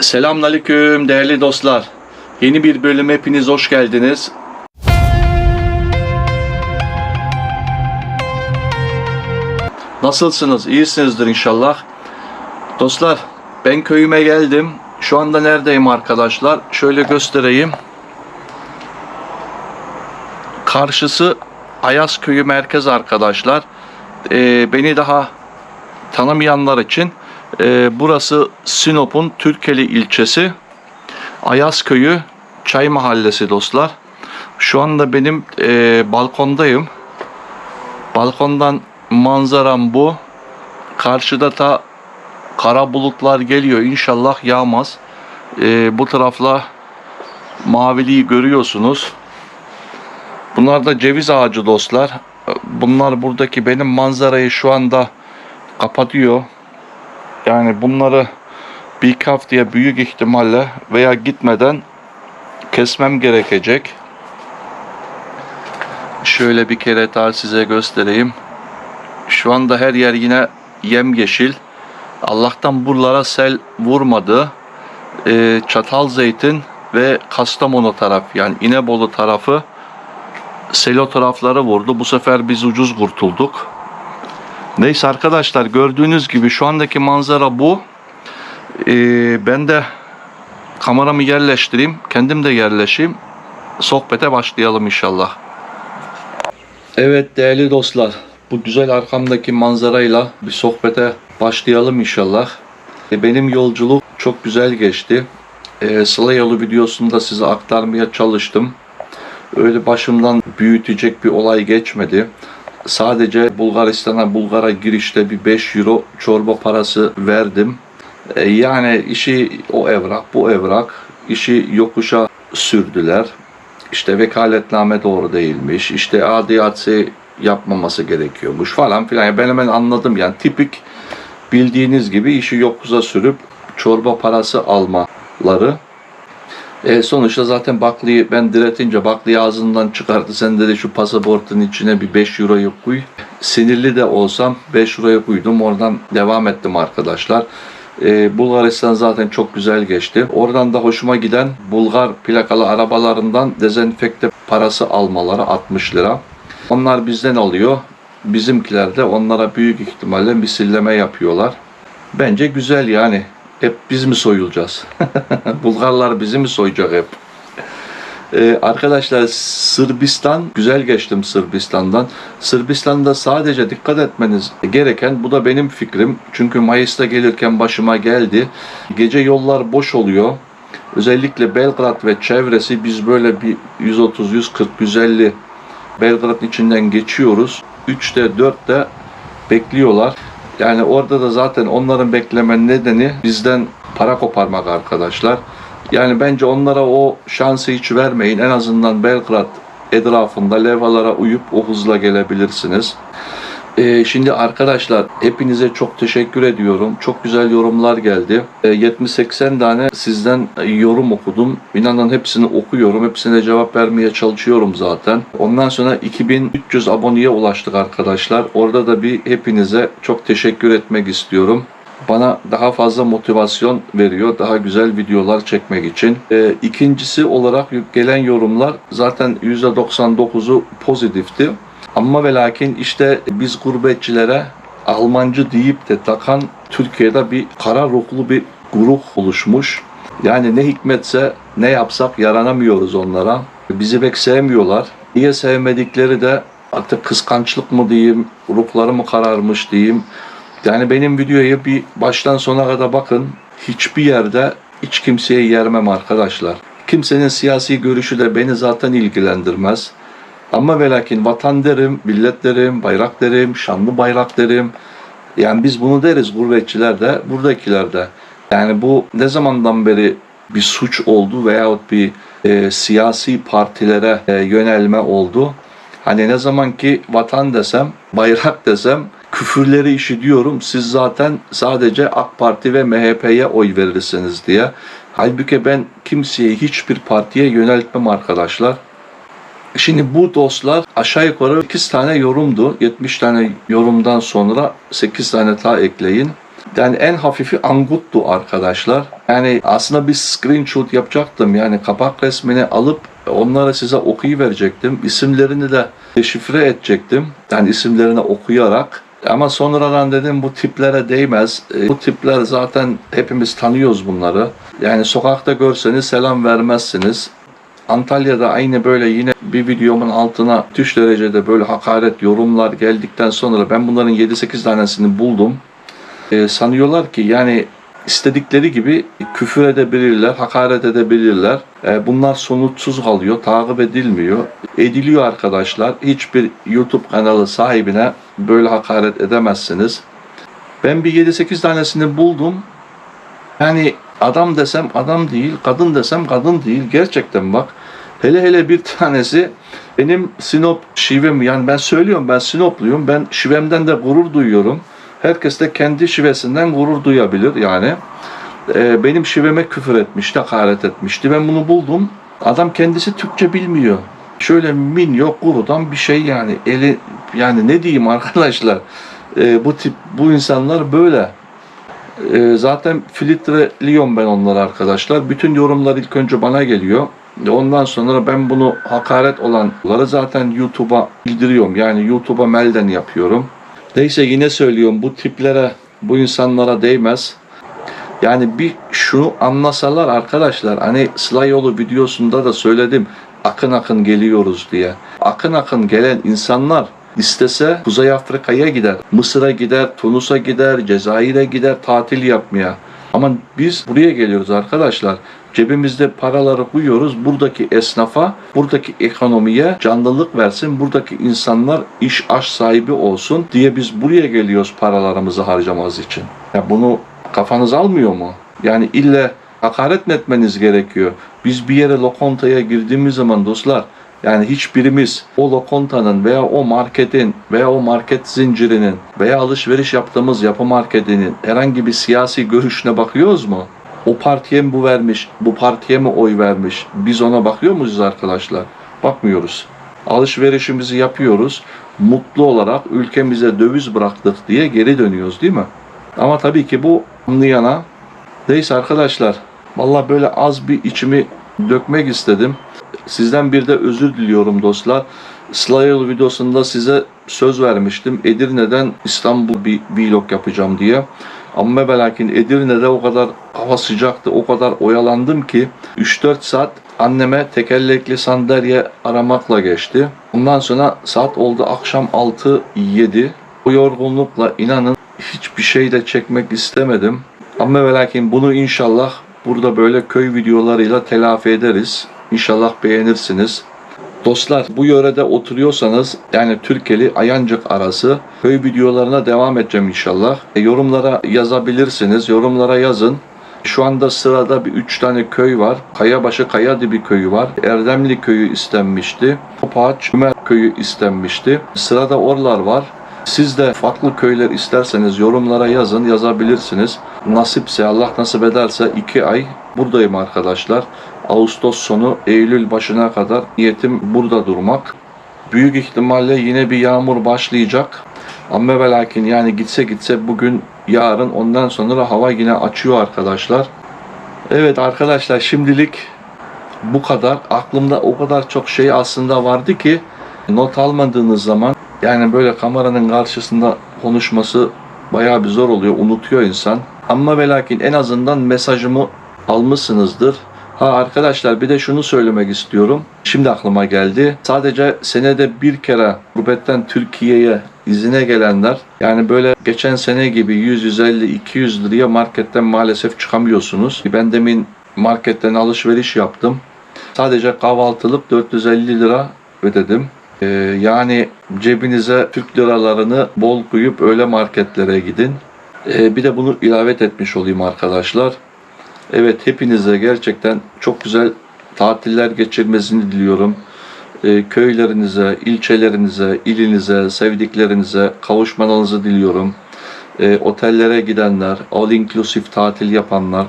Selamünaleyküm değerli dostlar. Yeni bir bölüm hepiniz hoş geldiniz. Nasılsınız? İyisinizdir inşallah. Dostlar, ben köyüme geldim. Şu anda neredeyim arkadaşlar? Şöyle göstereyim. Karşısı Ayaz Köyü merkez arkadaşlar. Ee, beni daha tanımayanlar için e, burası Sinop'un Türkeli ilçesi. Ayaz Köyü Çay Mahallesi dostlar. Şu anda benim e, balkondayım. Balkondan manzaram bu. Karşıda ta kara bulutlar geliyor. İnşallah yağmaz. E, bu tarafla maviliği görüyorsunuz. Bunlar da ceviz ağacı dostlar. Bunlar buradaki benim manzarayı şu anda kapatıyor. Yani bunları bir iki haftaya büyük ihtimalle veya gitmeden kesmem gerekecek. Şöyle bir kere daha size göstereyim. Şu anda her yer yine yemyeşil. Allah'tan buralara sel vurmadı. Ee, Çatalzeytin ve Kastamonu taraf yani İnebolu tarafı selo tarafları vurdu. Bu sefer biz ucuz kurtulduk. Neyse arkadaşlar gördüğünüz gibi şu andaki manzara bu. Ee, ben de kameramı yerleştireyim. Kendim de yerleşeyim. Sohbete başlayalım inşallah. Evet değerli dostlar. Bu güzel arkamdaki manzarayla bir sohbete başlayalım inşallah. E, Benim yolculuk çok güzel geçti. E, Sıla yolu videosunda size aktarmaya çalıştım. Öyle başımdan büyütecek bir olay geçmedi. Sadece Bulgaristan'a, Bulgar'a girişte bir 5 euro çorba parası verdim. E, yani işi o evrak, bu evrak, işi yokuşa sürdüler. İşte vekaletname doğru değilmiş, işte adiyatsi yapmaması gerekiyormuş falan filan. Yani ben hemen anladım yani tipik bildiğiniz gibi işi yokuza sürüp çorba parası almaları. E, sonuçta zaten Bakli'yi ben diretince Bakli ağzından çıkardı. Sen dedi şu pasaportun içine bir 5 euroyu koy. Sinirli de olsam 5 euroya koydum. Oradan devam ettim arkadaşlar. E, Bulgaristan zaten çok güzel geçti. Oradan da hoşuma giden Bulgar plakalı arabalarından dezenfekte parası almaları 60 lira. Onlar bizden alıyor. Bizimkiler de onlara büyük ihtimalle misilleme yapıyorlar. Bence güzel yani. Hep biz mi soyulacağız? Bulgarlar bizi mi soyacak hep? Ee, arkadaşlar Sırbistan, güzel geçtim Sırbistan'dan. Sırbistan'da sadece dikkat etmeniz gereken, bu da benim fikrim. Çünkü Mayıs'ta gelirken başıma geldi. Gece yollar boş oluyor. Özellikle Belgrad ve çevresi biz böyle bir 130, 140, 150 Belgrad'ın içinden geçiyoruz. 3'te 4'te bekliyorlar. Yani orada da zaten onların bekleme nedeni bizden para koparmak arkadaşlar. Yani bence onlara o şansı hiç vermeyin. En azından Belgrad etrafında levhalara uyup o hızla gelebilirsiniz. Ee, şimdi arkadaşlar hepinize çok teşekkür ediyorum. Çok güzel yorumlar geldi. Ee, 70-80 tane sizden yorum okudum. İnanın hepsini okuyorum. Hepsine cevap vermeye çalışıyorum zaten. Ondan sonra 2300 aboneye ulaştık arkadaşlar. Orada da bir hepinize çok teşekkür etmek istiyorum. Bana daha fazla motivasyon veriyor. Daha güzel videolar çekmek için. Ee, ikincisi olarak gelen yorumlar zaten %99'u pozitifti. Ama ve lakin işte biz gurbetçilere Almancı deyip de takan Türkiye'de bir kara ruhlu bir grup oluşmuş. Yani ne hikmetse ne yapsak yaranamıyoruz onlara. Bizi pek sevmiyorlar. Niye sevmedikleri de artık kıskançlık mı diyeyim, ruhları mı kararmış diyeyim. Yani benim videoyu bir baştan sona kadar bakın. Hiçbir yerde hiç kimseye yermem arkadaşlar. Kimsenin siyasi görüşü de beni zaten ilgilendirmez. Ama ve lakin vatan derim, millet derim, bayrak derim, şanlı bayrak derim. Yani biz bunu deriz gurbetçiler de, buradakiler de. Yani bu ne zamandan beri bir suç oldu veyahut bir e, siyasi partilere e, yönelme oldu. Hani ne zaman ki vatan desem, bayrak desem küfürleri işitiyorum. Siz zaten sadece AK Parti ve MHP'ye oy verirsiniz diye. Halbuki ben kimseye hiçbir partiye yöneltmem arkadaşlar. Şimdi bu dostlar aşağı yukarı 8 tane yorumdu. 70 tane yorumdan sonra 8 tane daha ekleyin. Yani en hafifi Angut'tu arkadaşlar. Yani aslında bir screenshot yapacaktım. Yani kapak resmini alıp onları size okuyuverecektim. İsimlerini de şifre edecektim. Yani isimlerini okuyarak. Ama sonradan dedim bu tiplere değmez. E, Bu tipler zaten hepimiz tanıyoruz bunları. Yani sokakta görseniz selam vermezsiniz. Antalya'da aynı böyle yine bir videomun altına düş derecede böyle hakaret yorumlar geldikten sonra ben bunların 7-8 tanesini buldum. Ee, sanıyorlar ki yani istedikleri gibi küfür edebilirler, hakaret edebilirler. Ee, bunlar sonuçsuz kalıyor, takip edilmiyor. Ediliyor arkadaşlar. Hiçbir YouTube kanalı sahibine böyle hakaret edemezsiniz. Ben bir 7-8 tanesini buldum. Yani adam desem adam değil, kadın desem kadın değil. Gerçekten bak. Hele hele bir tanesi benim Sinop şivem yani ben söylüyorum ben Sinopluyum. Ben şivemden de gurur duyuyorum. Herkes de kendi şivesinden gurur duyabilir yani. Ee, benim şiveme küfür etmişti, hakaret etmişti. Ben bunu buldum. Adam kendisi Türkçe bilmiyor. Şöyle minyo kurudan bir şey yani. Eli yani ne diyeyim arkadaşlar. Ee, bu tip bu insanlar böyle. Ee, zaten filtreliyorum ben onları arkadaşlar. Bütün yorumlar ilk önce bana geliyor. Ondan sonra ben bunu hakaret olanları zaten YouTube'a bildiriyorum. Yani YouTube'a melden yapıyorum. Neyse yine söylüyorum bu tiplere, bu insanlara değmez. Yani bir şunu anlasalar arkadaşlar hani Sıla yolu videosunda da söyledim akın akın geliyoruz diye. Akın akın gelen insanlar istese Kuzey Afrika'ya gider, Mısır'a gider, Tunus'a gider, Cezayir'e gider tatil yapmaya. Ama biz buraya geliyoruz arkadaşlar. Cebimizde paraları koyuyoruz. Buradaki esnafa, buradaki ekonomiye canlılık versin. Buradaki insanlar iş aş sahibi olsun diye biz buraya geliyoruz paralarımızı harcamamız için. Ya bunu kafanız almıyor mu? Yani ille hakaret mi etmeniz gerekiyor? Biz bir yere lokantaya girdiğimiz zaman dostlar yani hiçbirimiz o lokantanın veya o marketin veya o market zincirinin veya alışveriş yaptığımız yapı marketinin herhangi bir siyasi görüşüne bakıyoruz mu? O partiye mi bu vermiş, bu partiye mi oy vermiş? Biz ona bakıyor muyuz arkadaşlar? Bakmıyoruz. Alışverişimizi yapıyoruz. Mutlu olarak ülkemize döviz bıraktık diye geri dönüyoruz değil mi? Ama tabii ki bu anlayana neyse arkadaşlar. Vallahi böyle az bir içimi dökmek istedim. Sizden bir de özür diliyorum dostlar. Slayel videosunda size söz vermiştim. Edirne'den İstanbul bir vlog yapacağım diye. Ama ve lakin Edirne'de o kadar hava sıcaktı, o kadar oyalandım ki 3-4 saat anneme tekerlekli sandalye aramakla geçti. Ondan sonra saat oldu akşam 6-7. O yorgunlukla inanın hiçbir şey de çekmek istemedim. Ama ve lakin bunu inşallah burada böyle köy videolarıyla telafi ederiz. İnşallah beğenirsiniz. Dostlar bu yörede oturuyorsanız yani Türkeli Ayancık arası köy videolarına devam edeceğim inşallah. E, yorumlara yazabilirsiniz. Yorumlara yazın. Şu anda sırada bir üç tane köy var. Kayabaşı Kayadibi köyü var. Erdemli köyü istenmişti. Topaç Ümer köyü istenmişti. Sırada oralar var. Siz de farklı köyler isterseniz yorumlara yazın, yazabilirsiniz. Nasipse Allah nasip ederse iki ay buradayım arkadaşlar. Ağustos sonu Eylül başına kadar niyetim burada durmak. Büyük ihtimalle yine bir yağmur başlayacak. Ama ve lakin yani gitse gitse bugün yarın ondan sonra hava yine açıyor arkadaşlar. Evet arkadaşlar şimdilik bu kadar. Aklımda o kadar çok şey aslında vardı ki not almadığınız zaman yani böyle kameranın karşısında konuşması bayağı bir zor oluyor. Unutuyor insan. Ama ve lakin en azından mesajımı almışsınızdır. Ha arkadaşlar bir de şunu söylemek istiyorum. Şimdi aklıma geldi. Sadece senede bir kere gurbetten Türkiye'ye izine gelenler yani böyle geçen sene gibi 100, 150, 200 liraya marketten maalesef çıkamıyorsunuz. Ben demin marketten alışveriş yaptım. Sadece kahvaltılık 450 lira ödedim. Ee, yani cebinize Türk liralarını bol koyup öyle marketlere gidin. Ee, bir de bunu ilave etmiş olayım arkadaşlar. Evet hepinize gerçekten çok güzel tatiller geçirmesini diliyorum. Ee, köylerinize, ilçelerinize, ilinize, sevdiklerinize kavuşmanızı diliyorum. Ee, otellere gidenler, all inclusive tatil yapanlar,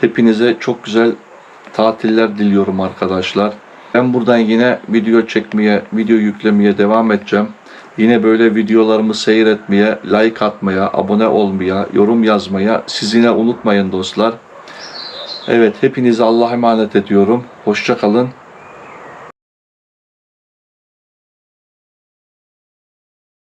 hepinize çok güzel tatiller diliyorum arkadaşlar. Ben buradan yine video çekmeye, video yüklemeye devam edeceğim. Yine böyle videolarımı seyretmeye, like atmaya, abone olmaya, yorum yazmaya sizine unutmayın dostlar. Evet hepinizi Allah'a emanet ediyorum. Hoşça kalın.